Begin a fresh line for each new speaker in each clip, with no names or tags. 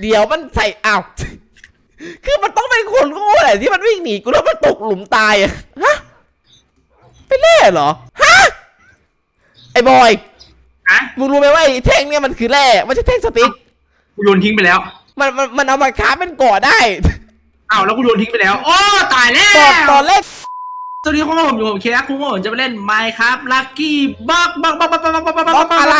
เดี๋ยวมันใส่อ้าวคือมันต้องเป็นคนโง่แหละที่มันวิ่งหนีกูแล้วมันตกหลุมตายอะฮะไปเล่เหรอฮะไอ้บอย
อะ
มึงรู้ไหมว่าไอ้แท่งเนี่ยมันคือแร่ไม่ใช่แท่งสติ๊ก
กูโยนทิ้งไปแล้ว
มันมันมันเอามาค้าเป็นก่อได้
อ้าวแล้วกูโยนทิ้งไปแล้ว โอ้ตายแล้
ตอน
ว
ตอนแรก
สวัสดีคุณผู้ชมอยู่กับเคสคุณผู้ชมจะไปเล่นไมค์ครับลัคกี้บักบักบักบักบักบักบัก
บล็อกอะไร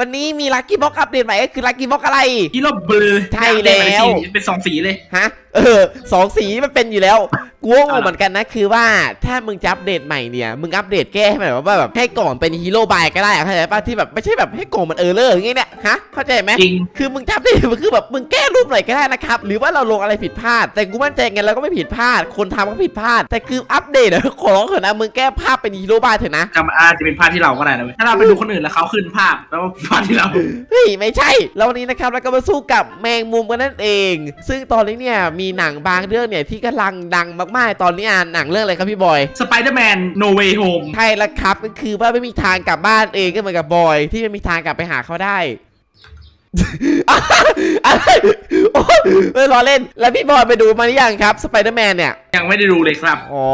วันนี้มีลัคกี้บล็อกอัปเดตใหม่ก็คือลัคกี้บล็อกอะไร
ฮีโร่เบลอ
ใช่แล้ว
เป็นสองสีเลย
ฮะเออสองสีมันเป็นอยู่แล้วกูก็งงเหมือนกันนะคือว่าถ้ามึงจะอัปเดตใหม่เนี่ยมึงอัปเดตแก้ให้มันแบบว่าแบบให้กล่องเป็นฮีโร่บายก็ได้อะเข้าใจป่ะที่แบบไม่ใช่แบบให้กล่องมันเออเลอร์อย่างเงี้ยเนี่ยฮะเข้าใจไหม
จริง
คือมึงทำได้มันคือแบบมึงแก้รูปหน่อยก็ได้นะครับหรือว่าเราลงอะไรผิดพลาด แต่กูมั่นใจไงเราก็ไม่ผิดพลาด คนทำก็ผิดพลาด แต่คืออัปเดตอะขอร้องเถอะนะมึงแก้ภาพเป็นฮีโร่บายเถอะนะ
จะอาจจะเป็นภาพที่เราก็ได้นะเว้ยถ้าเราไปดูคนอื่นแล้วเขาขึ้นภาพแล้วว่าภาพที่เรา
เฮ้ยไม่ใช่แล้ววันนี้นะครับเราก็มาสู้กับแมงมุมกันนั่นเอง ซึ่งตอนนี้เนี่ยมีหนังบางเรื่องเนี่ยที่กำลังดังมากๆ ตอนนี้อ่านหนังเรื่องอะไรครับพี่บอย
สไปเดอร์แมนโนเวย์โฮม
ใช่แล้วครับก็คือว่าไม่มีทางกลับบ้านเองก็เหมือนกับบอย ที่ไม่มีทางกลับไปหาเขาได้ อะไรโอ้ยไม่ล้อเล่น แล้วพี่บอยไปดูมาหรือยังครับสไปเดอร์แมนเนี่ย
ยังไม่ได้ดูเลยครับ
อ๋อ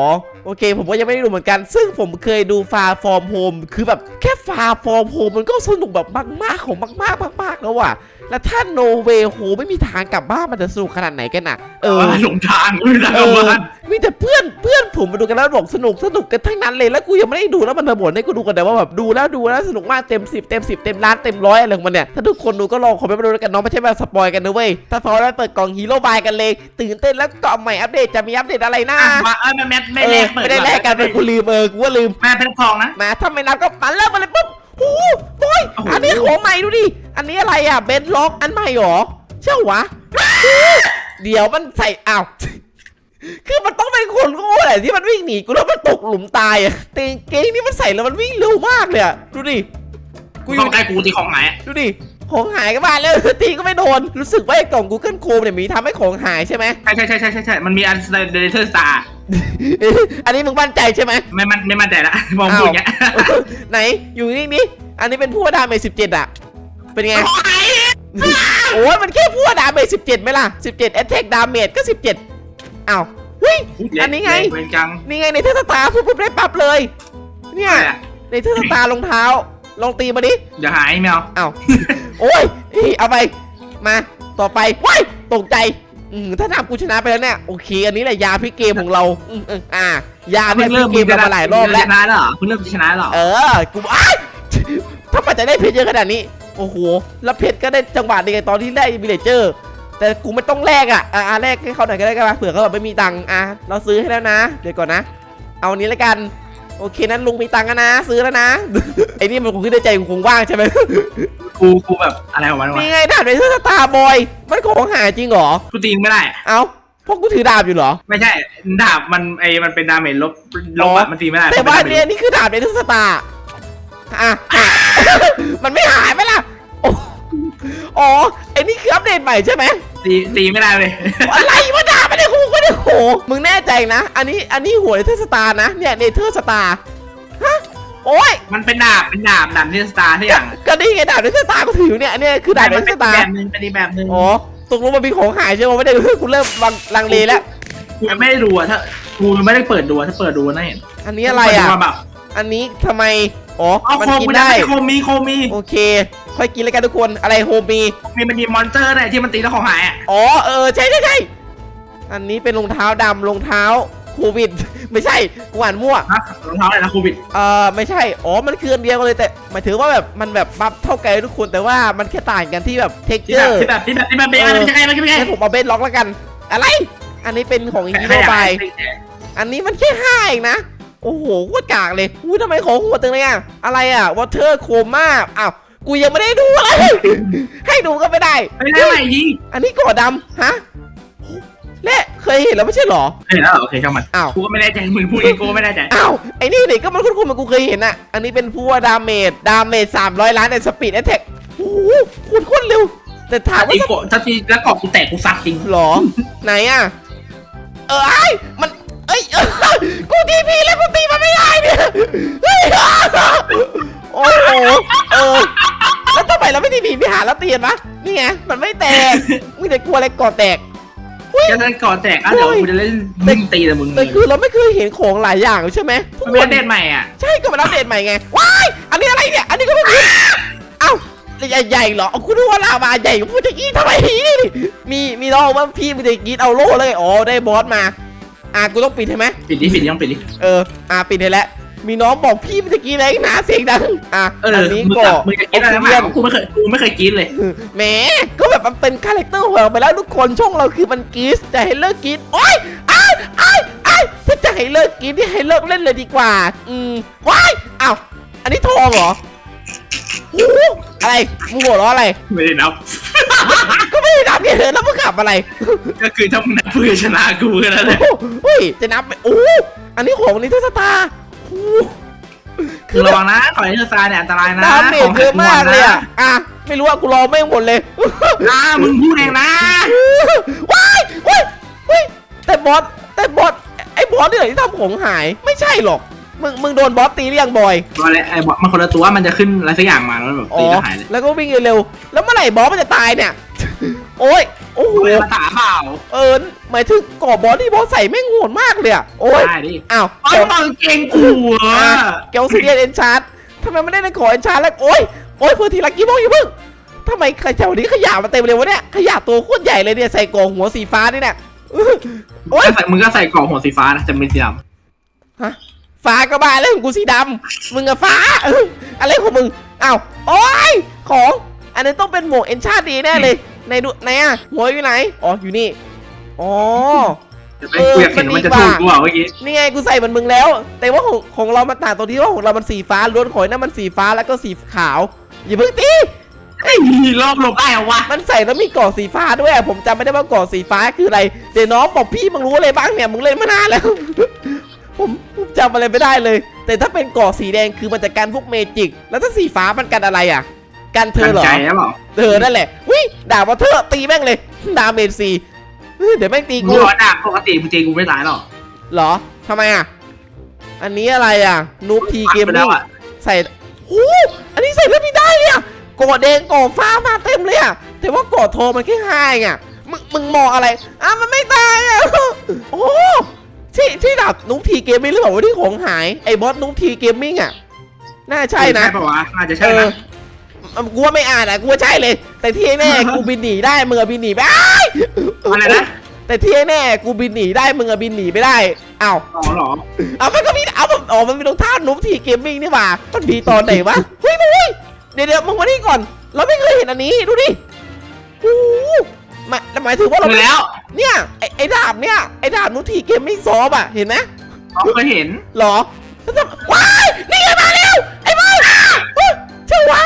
โอเค ผมก็ยังไม่ได้ดูเหมือนกัน ซึ่งผมเคยดูฟาฟอร์มโฮมคือแบบแค่ฟาฟอร์มโฮมมันก็สนุกแบบมากๆของมากๆมากๆแล้วว่ะ แล้วถ้าโนเวโฮไม่มีทางกลับบ้านมันจะสนุกขนาดไหนกันน่ะ เออ
หลงทางไม่ได้
เอก
ลับ
อ
บ้าน
มีแต่เพื่อนเพื่อนผมมาดูกันแล้วบอกสนุกสนุกกันทั้งนั้นเลยแล้วกูยังไม่ได้ดูแล้วมันมาบ่นให้กูดูกันแต่ว่าแบบดูแล้วดูแล้วสนุกมากเต็มสิบเต็มสิบเต็มล้านเต็มร้อยอะไรของมันเนี่ยถ้าทุกคนดูก็ลองคอมเมนต์มาดูแล้วกันเน้องไม่ใช่แบบสปอยกันนะเว้ยถ้าพร้อมแล้วเปิดกล่องฮีโร่บายกันเลย ตื่นเต้นแล้วกล่องใหม่อัปเดตจะมีอัปเดตอะไรนะ
อะมาเออแม่แม่ไม่
เอ
แล
อก
เปิด
ไม่ได้แลกกันเป็นกูลืมเออกูว่าลืม
แม่เป็นทองนะ
มาถ้าไม่นับก็ปันเริ่มมาเลยปุ๊บ โอ้โหบอย
โอ้โห
อันนี้ของใหม่ดูดิ อันนี้อะไรอะเบนล็อกอันใหม่เหรอเชื่อวะ เดี๋ยวมันใส่อ้าว คือมันต้องเป็นคนโง่แหละที่มันวิ่งหนีกูแล้วมันตกหลุมตายอะแต่กางเกงนี่มันใส่แล้วมันวิ่งเร็วมากเลยอะดูดิ กู
กู
อ
อยู่ยู่ใกล้กูตีของหายอะ
ดูดิ ของหายก็มาแล้วตีก็ไม่โดน รู้สึกว่าไอ้กล่อง Google Chrome เนี่ยมีทำให้ของหายใช่ไหม
ใช่ใช่ใช่ใช่ใช่ใช่มันมีอันเดลเทอร์สตาร์
อันนี้มึงมั่นใจใช่ไหม
ไม่มันไม่มั่นใจละ มองพูดอย่างเงี้ย
ไหนอยู่นี่นี่อันนี้เป็นผู้ดาเมจสิบเจ็ดอะเป็นไง
ของหาย
โอ้ยมันแค่ผู้ดาเมจสิบเจ็ดไหมล่ะสิบเจ็ดแอตแทกดาเมจก็สิบเจ็ดอ้าวเฮ้ยอันนี้ไงนี่ไงในเทศตาร์ปุ๊บปุ๊บได้ปรับเลย เนี่ยในเทศตาร์รองเท้าลองตีมาดิ
อย่าหายแมว
อ้าว โอ้ยเฮ้ยเอาไป มาต่อไปว้ายตกใจอืมถ้าทำกูชนะไปแล้วเนี่ยโอเค อันนี้แหละยาพลิกเกมของเราอืมอืมอ่ายาพลิกเกมเรามาหลายรอบแล้ว
ชนะแล้วเหรอเพิ่งเริ่มชนะแล้วเหรอ
เออกูอ้ายถ้ามันจะได้เพชรเยอะขนาดนี้โอ้โหแล้วเพชรก็ได้จังหวะเดียวกับตอนที่ได้วิลเลเจอร์แต่กูไม่ต้องแลกอะอ่าแลกให้เขาหน่อยก็ได้กันมาเผื่อเขาแบบไม่มีตังค์อะเราซื้อให้แล้วนะเดี๋ยวก่อนนะ เอาอันนี้แล้วกันโอเคนั้นลุงมีตังค์แล้วนะ ซื้อแล้วนะไอ้นี่มันคงคิดในใจกูคงว่างใช่ไหม
กูกูแบบอะไรของมันวะ
นี่ไงดาบในเสื้อสตาร์บอย มันของหายจริงเหรอ
กูตีมึงไม่ได้
เอ้าพวกกูถือดาบอยู่เหรอ
ไม่ใช่ดาบมันไอมันเป็นดาเมจลบลบ
อ๋
อะ
อ
มันตีไม่ได้
แต่ว่า
มัป็
เนี่ยนี่คือดาบในเสื้อสตาร์อะอะมันไม่หายไหมล่ะโอ้อ๋อไอ้นี่คืออัปเดตใหม่ใช่ไหม
ตีตีไม่ได้เลย
อะไรวะดาบไม่ได้คูไม่ได้โหมึงแน่ใจนะ อันนี้อันนี้หัวเนเธอร์สตาร์นะเนี่ยเนเธอร์สตาร์ฮะ โอ้ย
มันเป็นดาบเป็นดาบดาบที่สตาร์ที่อย่าง
ก็นี่ไงดาบเนเธอร์สตาร์ก็ถืออยู่เนี่ยอันนี้คือดาบเน
มัน
เธอ
เป็น
ร์สตา
แบ
ร์
บนึงเป็นอีกแบบนึง
อ๋อตกลงมันมีของหายใช่ไหมไม่ได้กูเริ่มลังลังเลแล้ว
กูยังไม่ได้ดูอะถ้ากูไม่ได้เปิดดูอะถ้าเปิดดูน่าเห็น
อันนี้อะไรอะ
เปิดดูมาแบบ
อันนี้ทำไมอ๋อ
อ๋อ
มัน
โค
กิน
มี
ได้
โคมีโคมี
โอเค ค่อยกินแล้วกันทุกคนอะไรโฮมี
มีมันมีมอนสเตอร์เนี่ยที่มันตีแล้วของหายอะ
อ๋อเออใช่ใช่ใช่อันนี้เป็นรองเท้าดำรองเท้า โควิด ไม่ใช่กูอ่านมั่ว
นะรองเท้าอะไรนะโควิด
เออไม่ใช่อ๋อมันคืออันเดียวกันเลยแต่หมายถึงว่าแบบมันแบบบัฟเท่ากันทุกคนแต่ว่ามันแค่ต่างกันที่แบบเท็ก
ที่
เจ
แบ
อบร์
ที่แบบที่แบบที่แบบเป็นอะไรไม่ใช่ไม่ใช่ไม่ใช่
ให้ผมเอาเบสล็อกแล้วกัน อะไร อันนี้เป็นของฮีโร่บายอันนี้มันแค่ห้าเองนะ โอ้โหโคตรกากเลยอุ้ยทำไมของหัวตึงเลยอะอะไรอะวอเตอร์โคม่าอ้าวกูยังไม่ได้ดูอะไรให้ดูก็ไม่ได้
ไม่ได้ใหม่ยิง
อันนี้ก่อดำฮะ เละเคยเห็นแล้วไม่ใช่เหรอ
เห็นแล้วเหรอโอเคช่างมัน
อ้าว
กูก็ไม่แน่ใจมึงพูดเองกูก็ไม่แน่ใจ
อ้าวไอ้นี่นี่ก็มันคุ้นๆมันกูเคยเห็นอะ อันนี้เป็นผู้ว่าดาเมจดาเมจสามร้อยล้านในสปีดแอทแทกโอ้โหคุณโคตรเร็ว แต่ถาม
ถ้า
ว่า
ตีโกะถ้าตีแล้วกรอบกูแตกกูซัดจริง
หรอ ไหนอะ เออไอ้มัน เอ้ยเออกูทีพีแล้วกูตีมันไม่ได้เนี่ยเฮ้ยโอ้โหเออแล้วทำไมมเราไม่ได้หนีไปหาแล้วเตียนวะนี่ไงมันไม่แตกมีแต่กลัวอะไรก่อแตก
แค่นั้นก่อนแตกอะเดี๋ยวกูจะเล่นยิงตีแต่มึงเล
แต่
ย
คือเราไม่เคยเห็นของหลายอย่างใช่ไหมทุก
มัน
ค
เป็นอั
น
ปเดตใหม่อะ
ใช่ก็มาอัปเดตใหม่ไงว้ายอันนี้อะไรเนี่ยอันนี้ก็ไม่รู้เอ้าใหญ่ใหญ่ๆเหรอเอาคุณรู้ว่าลาวาใหญ่กว่าพูดตะกี้ทำไมนี่มีมีน้องว่าพี่มันจะกรีดเอาโล่เลยอ๋อได้บอสมา อะกูต้องปิดใช่ไหม
ปิดดิปิดดิต้องปิดดิ
เออ อะปิดได้แล้ว มีน้องบอกพี่เมื่อกี้อะไรหนาเสียงดังอะ
เออ
อันนี้
มึง
ก็
จะมึงจะกินอะไร
อ
มา
อกซิเจน
กูไม่เคยกูไม่เคยกินเลย
แหมก็แบบมันเป็นคาแรคเตอร์ของเราไปแล้วทุกคนช่องเราคือมันกรีดจะให้เลิกกรีดโอ๊ยอ้ายอ้ายอ้ายถ้าจะให้เลิกกรีดนี่ให้เลิกเล่นเลยดีกว่า อืมว้ายอ้าวอันนี้ทองเหรอโอ้โหอะไรมึงหัวเราะอะไร
ไม่ได้นับ
ก็ไม่ได้นับเนี่ยแล้วมึงขับอะไร
ก็คือถ้ามึงนับเพื่อชนะกูแค่นั้นแหละ
โอ้โหเฮ้ยจะนับไปโอ้โหอันนี้ของนิทรรศตาโอ้โห
คือระวังนะถอยเทอร์ซาเนี่ยอันตรายนะ
ดาเมจเยอะมากเลยอะอะไม่รู้ว่ากูรอไม่งหมดเลย
อ่ามึงพูดเองนะ
ว้ายว้ายว้ายแต่บอสแต่บอสไอ้บอสเนี่ยที่ทำของหายไม่ใช่หรอกมึงมึงโดนบอสตีหรือยังบอย
บอลเลยไอ้บอลมันคนละตัวมันจะขึ้นอะไรสักอย่างมาแล้วแบบ
อ๋
ตี
อ
แล้วหายเลย
แล้วก็วิ่งเร็วๆแล้วเมื่อไหร่บอสมันจะตายเนี่ย โอ้ยโอ้โห
เรียนภาษาเปล่า
เออหมายถึงก่อบอสที่บอสใส่แม่งโหดมากเลยอะโอ้ย
ได้ดิ
อ้าว
ไอ้
เดี๋ยว
บอลเก่งกูอะ
เกลซีเรียนเอนชาร์ดทำไมไม่ได้ในขอเอนชาร์ดแล้วโอ้ยโอ้ยเพื่อทีลักกี้โมงอย่าเพิ่งทำไมใครแถวนี้ขยะมาเต็มเลยวะเนี่ยขยะตัวโคตรใหญ่เลยเนี่ยใส่กล่องหัวสีฟ้านี่เนี่ยอื้อโอ้ย
ก็ใส่มึงก็ใส่กล่องหัวสีฟ้านะจะเป็นสีด
ฮะฟ้าก็บ้าแล้วของกูสีดำมึงอะฟ้าเอออะไรของมึงอ้าวโอ้ยของอันนี้ต้องเป็นหมวกเอนชาร์ดดีแน่เลย ในดูไหนอะหัวอยู่ไหนอ๋ออยู่นี่อ๋อำ
จะไปกูอยากเห็นว่ามันจะถูกกูอะเมื่อกี้
นี่ไงกูใส่เหมือนมึงแล้ว แต่ว่าของของเรามันต่างตรงที่ว่าของเรามันสีฟ้าล้วนขอยนั่นมันสีฟ้าแล้วก็สีขาวอย่าเพิ่งตี
ไอ้รอบลงได้เหรอวะ
มันใส่แล้วมีเกาะสีฟ้าด้วยอะผมจำไม่ได้ว่าเกาะสีฟ้าคืออะไรเดี๋ยวน้องบอกพี่มึงรู้อะไรบ้างเนี่ยมึงเล่นมานานแล้ว ผมผมจำอะไรไม่ได้เลย แต่ถ้าเป็นเกาะสีแดงคือมันจะกันพวกเมจิก แล้วถ้าสีฟ้ามันกันอะไรอะ กันเธอเหรอ
ใจหรือเปล่า
เธอนั่นแหละ วิด่าว่าเธอตีแม่งเลย ดาเมจสีเฮ้ยเดี๋ยวแม่งตี
กู
กู
ร้อนอะปกติมึงเจกูไม่ตายหรอก
เหรอทำไมอะ อันนี้อะไรอะนูบทีเกม
ไปแล้
มิ่
ว
ง
อะ
ใส่โอ้อันนี้ใส่แล้วไม่ได้เลยอะกอดแดงกอดฟ้ามาเต็มเลยอะแต่ว่ากอดทองมันแค่ห้าไงอะมึงมึงมองอะไรอะมันไม่ตายอะโอ้ที่ที่ดับนุ๊กทีเกมมิ่งหรือเปล่าว่าที่ของหายไอ้บอสนุ๊กทีเกมมิ่งอะน่าใช่นะ
ใช่ปะวะน่าจะ
เอ
ใช่
อ
นะ
กูว่าไม่อ่านอะกูว่าใช่เลย แต่ที่แน่กูบินหนีได้มึงอะบินหนีไม่ได้
อะไรนะ
แต่ที่แน่กูบินหนีได้มึงอะบินหนีไม่ได้อ้าว
อ๋อเหรอ
เอามันก็มีเอามันอ๋อมันมีรองเท้าหนุ่มทีเกมมิ่งนี่หว่ามันมีตอนไหนวะเฮ้ยมึงเฮ้ยเดี๋ยวเดี๋ยวมึงมานี่ก่อน เราไม่เคยเห็นอันนี้ดูดิโอ้โหหมายหมายถึงว่าเรา
ดูแล้ว
เนี่ยไอไอดาบเนี่ยไอดาบนุ่ทีเกมมิ่งซอฟอะเห็นไหม
อ๋อเคยเห็น
หรอแล้วจะว้ายนี่ไงมาแล้วไอ้บอยเฮ้ยเชื่อวะ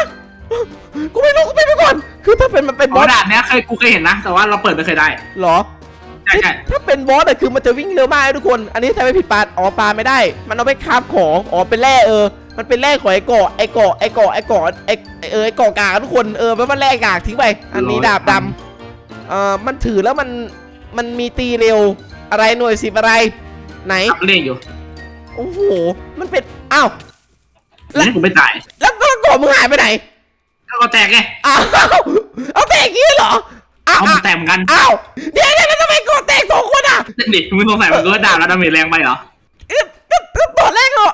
กูไม่รู้กูไม่รู้ก่อน คือถ้าเป็นมันเป็น
บบอ
อ
ส
ส
ดาบเนี้ยเคยกูเคยเห็นนะ แต่ว่าเราเปิดไม่เคยได้
หรอ
ใช่ใช่
ถ้าเป็นบอสอะคือมันจะวิ่งเร็วมากเลยทุกคน อันนี้ทำไม่ผิดปาดอ๋อปาไม่ได้ มันเอาไปคาบของ อ๋อเป็นแร่เออ มันเป็นแร่ของไอ้เกาะไอ้เกาะไอ้เกาะไอ้เกาะไอ้ไอ้เออไอ้เกาะกากทุกคน เออมันแร่กากทิ้งไป อันนี้ดาบดำเอ่อมันถือแล้วมัน มันมีตีเร็ว อะไรหน่วยสิบอะไร ไหน
ทับเลขอยู่
โอ้โห มันเป็น อ้าว แล้ว
นี่กูไม่ตาย
แล้วก็เกาะมึงหายไปไหน
ถ้า ก็แตกไง
อ้าวเอาแตกอย่างงี้เหรออ้าว
เอามันแตกเหมือนกัน
อ้าวเดี๋ยวเดี๋ยวแล้วทำไมเกาะแตกสองคนอะ
ดิมึงสงสัยมันก็ดาบแล้วดาเมจแรงไปเหรอ
เอ๊ะก็ก็ตอนแรกเรา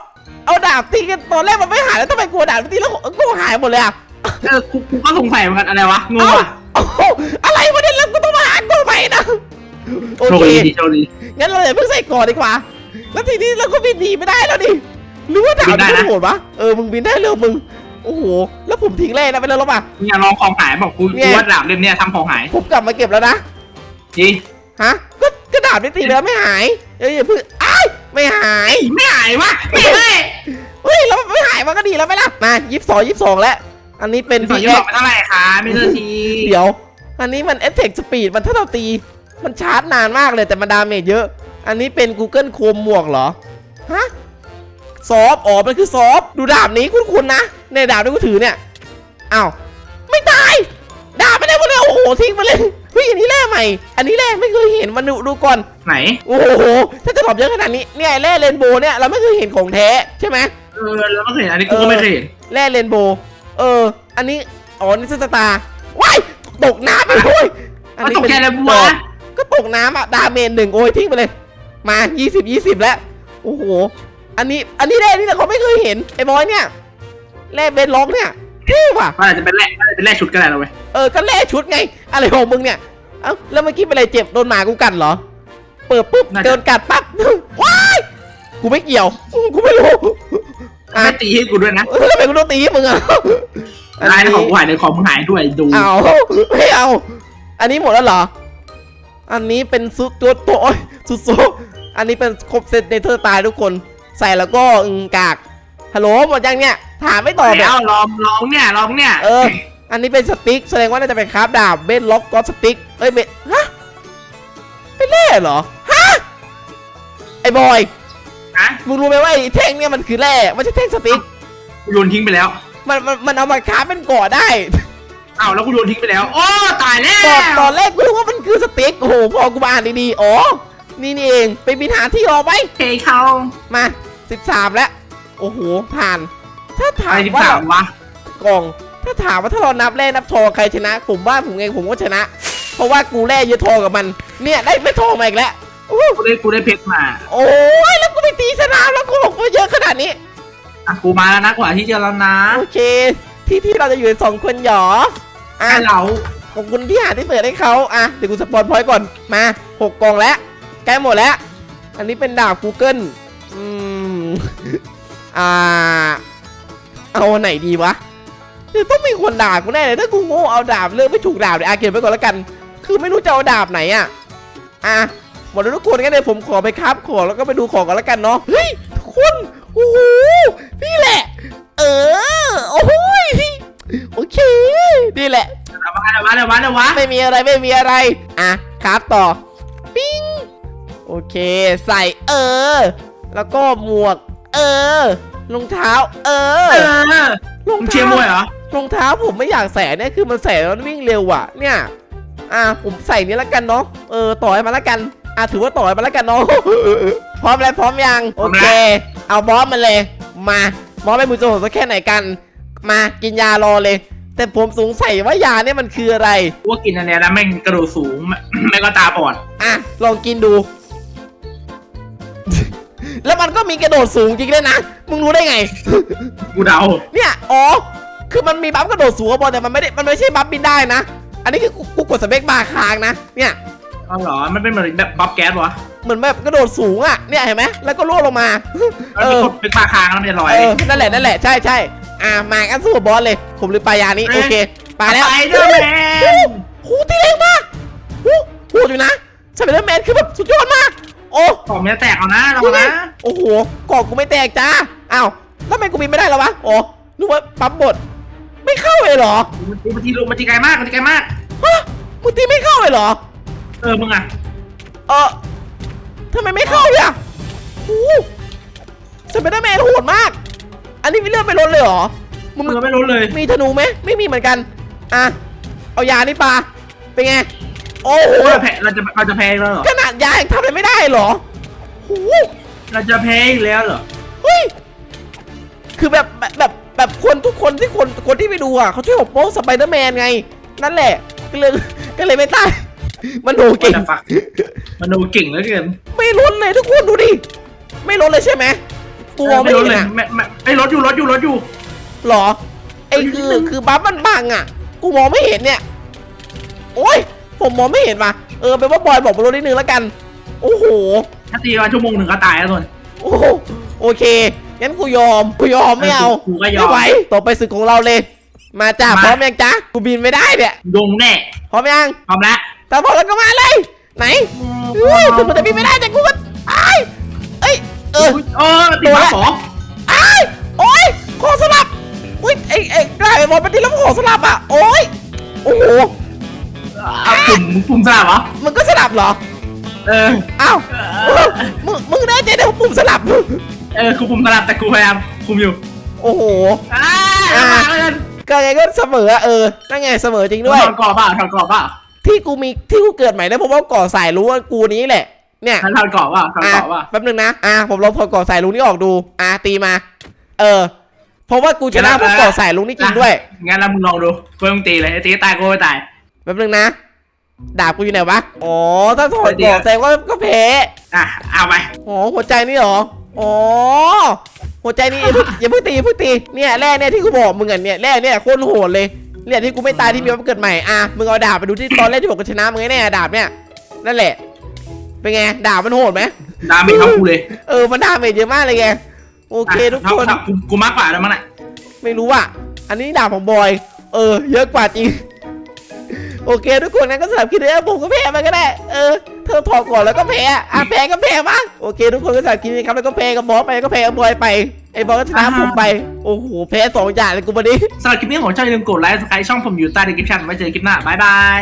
เอาดาบตีกันตอนแรกมันไม่หายแล้วทำไมกลัวดาบมันตีแล้วก็หายหมดเลยอะ
เออกูกูก็สงสัยเหมือนกันอะไรวะงง
เอ้า
ว่ะ
โอ้โหอะไรวะเนี่ยแล้วกูต้องมาหากูใหม่นะโอ
โชค
เค
ดีโชคดี
งั้นเราอย่าเพิ่งใส่ก่อนดีกว่า แล้วทีนี้เราก็บินหนีไม่ได้แล้วดิหรือว่าดาบมันโหดวะเออมึงบินได้เร็วมึง โอ้โห แล้วผมทิ้งแร่นะไปแล้วหรอปะ
มึงอย่าลองของหายบอกกู
เนี่ย
กูว่าดาบเล่มเนี้ยทำของหาย
ผมกลับมาเก็บแล้วนะ
จี
ฮะ ก็ก็ดาบไม่ตีแล้วไม่หายเอ้ยอย่าเพิ่งอ้ายไม่หาย
ไม่หายวะไม่ให้
เฮ้ย แล้วไม่หายมันก็ดีแล้วไหมล่ะ มายี่สิบสองยี่สิบสองแล้ว อันนี้เป็น
สอง
พี
ยี่
เอ็
สิบเท่าไหร่คะไม่เลือกที
เดี๋ยว อันนี้มันเอฟเฟกต์สปีดมันถ้าเราตี มันชาร์จนานมากเลยแต่มันดาเมจเยอะ อันนี้เป็น Google Chrome หมวกเหรอ ฮะ ซอฟต์อ๋อมันคือซอฟต์ดูดาบนี้คุ้นๆนะในดาบที่กูถือเนี่ยอ้าวไม่ตาย ดาบไม่ได้หมดเลยโอ้โหทิ้งไปเลยเฮ้ยอันนี้แร่ใหม่ อันนี้แร่ไม่เคยเห็นมันดูดูก่อน
ไหน
โอ้โหถ้าจะตอบเยอะขนาดนี้เนี่ยแร่เรนโบว์เนี่ยเราไม่เคยเห็นของแท้ใช่ไหม
เออแล้วก็เคยเห็นอันนี้กูก็ไม่เคยเห็น
แร่เรนโบว์เออ อันนี้อ๋อนี่สตาร์ว้ายตกน้ำไปด้วยอัน
มัน
นี้
ตก
เป็น
ใจอะไร
ด
วะ
อกก็ตกน้ำอะดาเมจหนึ่งโอ้ยทิ้งไปเลย มา 20 20 แล้ว โอ้โห อันนี้อันนี้แร่นี่แต่เขาไม่เคยเห็นไอ้บอยเนี่ยแร่เบนล็อกเนี่ยเท่ว่ะ
มันอาจจะเป็นแรกมันอาจจะเป็นแรกชุดก็ได้เราเว้ย
เออก็แล่ชุดไง อะไรของมึงเนี่ยเอ้าแล้วเมื่อกี้เป็นอะไรเจ็บโดนหมากูกัดเหรอ เปิดปุ๊บโดนกัดปั๊บว้ายกูไม่เกี่ยวกูไม่รู้อะ
ไม่ตีให้กูด้วยนะ
เออทำไมกูต้องตีมึงอะอัน
ลาย
นี้
ของกูหายเลยของมึงหายด้วยดู
เอาไม่เอา อันนี้หมดแล้วเหรอ อันนี้เป็นซุปตัวตัวโอ้ยซุปซุปอันนี้เป็นครบเซตเนเธอร์ตายทุกคน ใส่แล้วก็อึงกากฮัลโหลหมดยังเนี่ยถามไม่ตอบเนี่ย
แล้วลองลองเนี่ยลองเนี่ย
เออ อันนี้เป็นสติ๊กแสดงว่าน่าจะเป็นคราฟดาบเบนล็อกก็สติ๊กเอ้ยเบนฮะเป็นแร่เหรอฮะไอ้บอย
นะ
มึงรู้ไหมว่าไอ้แท่งเนี่ยมันคือแร่ไม่ใช่แท่งสติ๊ก
กูโยนทิ้งไปแล้ว
มันมันมันเอามาคราฟเป็นก่อได้
อ้าวแล้วกูโยนทิ้งไปแล้วโอ้ตายแล้
ตอน
ว
ตอนแรกกูนึกว่ามันคือสติ๊กโอ้โหพอกูมาอ่านดีๆอ๋อนี่นี่เองไปบินหาที่รอไว้
เทเขา
มา 13 แล้ว โอ้โห ผ่าน ถ้าถา
อะไร
ม
ที่
ว่า
สามวะ
กล่อง ถ้าถามว่าถ้าเรานับแร่นับทองใครชนะ ผมว่าผมเองผมก็ชนะ เพราะว่ากูแร่เยอะทองกับมัน เนี่ยได้ไม่ทองมาอีกแล้วอู้
กูได้กูได้เพชรมา
โอ้ยแล้วกูไปตีสนามแล้วกูบอกว่าเยอะขนาดนี้
อะกูมาแล้วนะกว่าที่จะแล้วนะ
โอเค ที่ที่เราจะอยู่กันสองคนหยออะ
ไอ้เรา
ขอบคุณที่หาที่เปิดให้เขาอะเดี๋ยวกูสปอนพอยต์ก่อนมาหกกล่องแล้วใกล้หมดแล้ว อันนี้เป็นดาบ Google อืม อ่า เอาอันไหนดีวะเดี๋ยวต้องมีคนด่ากูแน่เลยถ้ากูโง่เอาดาบเลือกไม่ถูกดาบเดี๋ยวอาเก็บไว้ก่อนแล้วกัน คือไม่รู้จะเอาดาบไหนอะอะหมดแล้วทุกคนงั้นเดี๋ยวผมขอไปครับของแล้วก็ไปดูของกันแล้วกันเนาะเฮ้ยทุกคนโอ้โหนี่แหละ เออโอ้โหยโอเคนี่แหละ
เดี๋ยววะเดี๋ยววะเดี๋ยววะเดี๋ยววะ
ไม่มีอะไรไม่มีอะไรอะครับต่อปิ้งโอเค ใส่เออ แล้วก็หมวก เออรองเท้า เออ
เออ
รอง
มึงเชีย
เท้า
ร์มวยเหรอ
รองเท้าผมไม่อยากใส่เนี่ยคือมันใส่แล้ววิ่งเร็วอะ เนี่ย อะผมใส่นี้แล้วกันเนาะเออต่อให้มาแล้วกันอะถือว่าต่อให้มาแล้วกันเนาะพร้อมแล้วพร้อมยังโอเค เอาบอสมันเลย มาบอสไม่มือจะโหดสักแค่ไหนกัน มากินยารอเลย แต่ผมสงสัยว่ายาเนี่ยมันคืออะไร
กูว่ากินอันเนี้ยแล้วแม่งกระโดดสูงไม่ก็ตาบอด
อะลองกินดู แล้วมันก็มีกระโดดสูงจริงด้วยนะ มึงรู้ได้ไง
กูเดา
เนี่ย อ๋อ คือมันมีบัฟกระโดดสูงอะบอลแต่มันไม่ได้ มันไม่ใช่บัฟบินได้นะ อันนี้คือกูกูกดสเปคบาร์ค้างนะ เนี่ย
เอาเหรอ มันเป็นเหมือนแบบบัฟแก๊สวะ
เหมือนแบบกระโดดสูงอะเนี่ยเห็นไหมแล้วก็ล่วงลงมา
เออเป็นปลาคางแล้วมันจะลอย
เออ นั่นแหละ นั่นแหละ ใช่ใช่อะมากันสู้กับบอสเลย ผมลืมปลายานี้ โอเค ไปแล้ว
ไปเดอร์แมน
โอ้โหตีแรงมากโอ้โหอยู่นะสไปเดอร์แมนคือแบบสุดยอดมาก โอ้
ของมันจะแตกเอานะเรา
นี่ไง
นะ
โอ้โหกรอบกูไม่แตกจ้าอ้าวทำไมกูบินไม่ได้แล้ววะอ๋อนึกว่าปั๊บบดไม่เข้าเลยเหรอ
มันตีมันตีมันตีไกลมากมันตีไกลมาก
ฮะมึงตีไม่เข้าเลยเหรอ
เออมึงอะ
เออทำไมไม่เข้าเนี่ยโอ้โหสไปเดอร์แมนโหดมาก อันนี้มีเลือดไปลดเลยเหรอ มึง
มึงไม่รู้เลย
มีธนูไหมไม่มีเหมือนกัน อะ เอายานี่ปลาเป็นไง โอ้โห
เราจะแพ้เราจะเราจะแพ้อีกแล้วเหรอ
ขนาดยายังทำอะไรไม่ได้เหรอโอ้โห
เราจะแพ้อีกแล้วเหรอ
เฮ้ยคือแบบแบบแบบแบบคนทุกคนที่คนคนที่ไปดูอะเขาช่วยปกป้องสไปเดอร์แมนไง นั่นแหละ ก็เลยก็เลยไม่ตายมันโหเก่ง
What the fuck มันดูเก่งเหลือเกิน
ไม่ลดเลยทุกคนดูดิ ไม่ลดเลยใช่ไหมกูมองไม่
รู้
เห็น
เลย
อะ
ไม่ไม่ไอ้รถอยู่รถอยู่รถอยู่
หรอไอ้คือคือบัฟมันบังอะ กูมองไม่เห็นเนี่ย โอ้ย ผมมองไม่เห็นว่ะเออเป็นว่าบอยบอกมาลดนิดนึงแล้วกัน โอ้โห
ถ้าตีมาชั่วโมงหนึ่งก็ตายแล้วส่วน
โอ้โหโอเค งั้นกูยอม กูยอมไม่เอา
กูก็ยอม
ไม่ไหวต่อไปศึกของเราเลย มาจ้า
มา
พร้อมยังจ้ากูบินไม่ได้เนี่ย
ดงแน่
พร้อมยัง
พร้อมแล้ว
ถ้าพร้อมแล้วก็มาเลย ไหนเฮ้ยถึงมันจะบินไม่ได้แต่กูก็ไอ้ายเอ้ย เออ
เออตีมาขอ
ไอ้ายโอ้ยขอสลับ อุ้ยไอ้ไอ้กลายเป็นบอลปฏิแล้วขอสลับอะ โอ้ย โอ้โห
เอาปุ่มปุ่มสลับเหรอ
มึงก็สลับเหรอ
เออ
อ้าวเออมึงมึงแน่ใจได้ว่าปุ่มสลับ
เออ กูปุ่มสลับแต่กูพยายามคุมอยู่
โอ้โห
อ่า
อ่า
เอามาเลย
ก็ไงก็เสมออะเออ นั่นไงเสมอจริงด้วย
ถอดกรอบเปล่าถอดกรอบเปล่า
ที่กูมีที่กูเกิดใหม่ได้เพราะว่าก่อสายรู้ว่ากูนี้แหละ เนี่ย
ถอดกรอบเปล่าถอด
อะ
กรอบเปล่า
แป๊บนึงนะ อะผมลองถอดก่อสายรู้นี่ออกดู อะตีมา เออ เพราะว่ากูชนะพวกเกาะสายลุงนี่จริงด้วย
งั้นแล้วมึงลองดูกูมึงตีเลยไอ้ตีตายกูไม่ตาย
แป๊บนึงนะ ดาบกูอยู่ไหนวะ อ๋อ ถ้าถอดเกาะแสดงว่าก็แพ้
อะเอาไป
อ๋อหัวใจนี่เหรอ อ๋อ หัวใจนี่อย่าเพิ่งตีอย่าเพิ่งตี เนี่ยแร่เนี่ยที่กูบอกมึงอะเนี่ยแร่เนี่ยโคตรโหดเลยเนี่ยที่กูไม่ตายที่มีวันเกิดใหม่ อะ มึงเอาดาบไปดูที่ตอนแรกที่บอกกูชนะมึงไงแน่ดาบเนี่ย นั่นแหละ เป็นไง ดาบมันโหดไหม
ดาเมจเท่ากูเลย
เออ มันดาเมจเยอะมากเลยไง โอเคทุก
ท่า
คน
ท่ากูกูมากกว่าแล้วมั้งน่ะ
ไม่รู้อะ อันนี้ดาบของบอย เออ เยอะกว่าจริง โอเค ทุกคนงั้นก็สำหรับคลิปนี้ผมก็แพ้ไปก็ได้ เออ เธอถอดก่อนแล้วก็แพ้อะแพ้ก็แพ้มาโอเค ทุกคนก็สำหรับคลิปนี้ครับแล้วก็แพ้กับบอสไปก็แพ้กับบอยไปไอ้บอยก็ชนะผมไปโอ้โหแพ้สองอย่างเลยกูวันนี้
สำหรับคลิปนี้ผมชอบอย่าลืมกดไลค์ใครช่องผมอยู่ใต้ดีคลิปชั้นไว้เจอคลิปหน้าบายบาย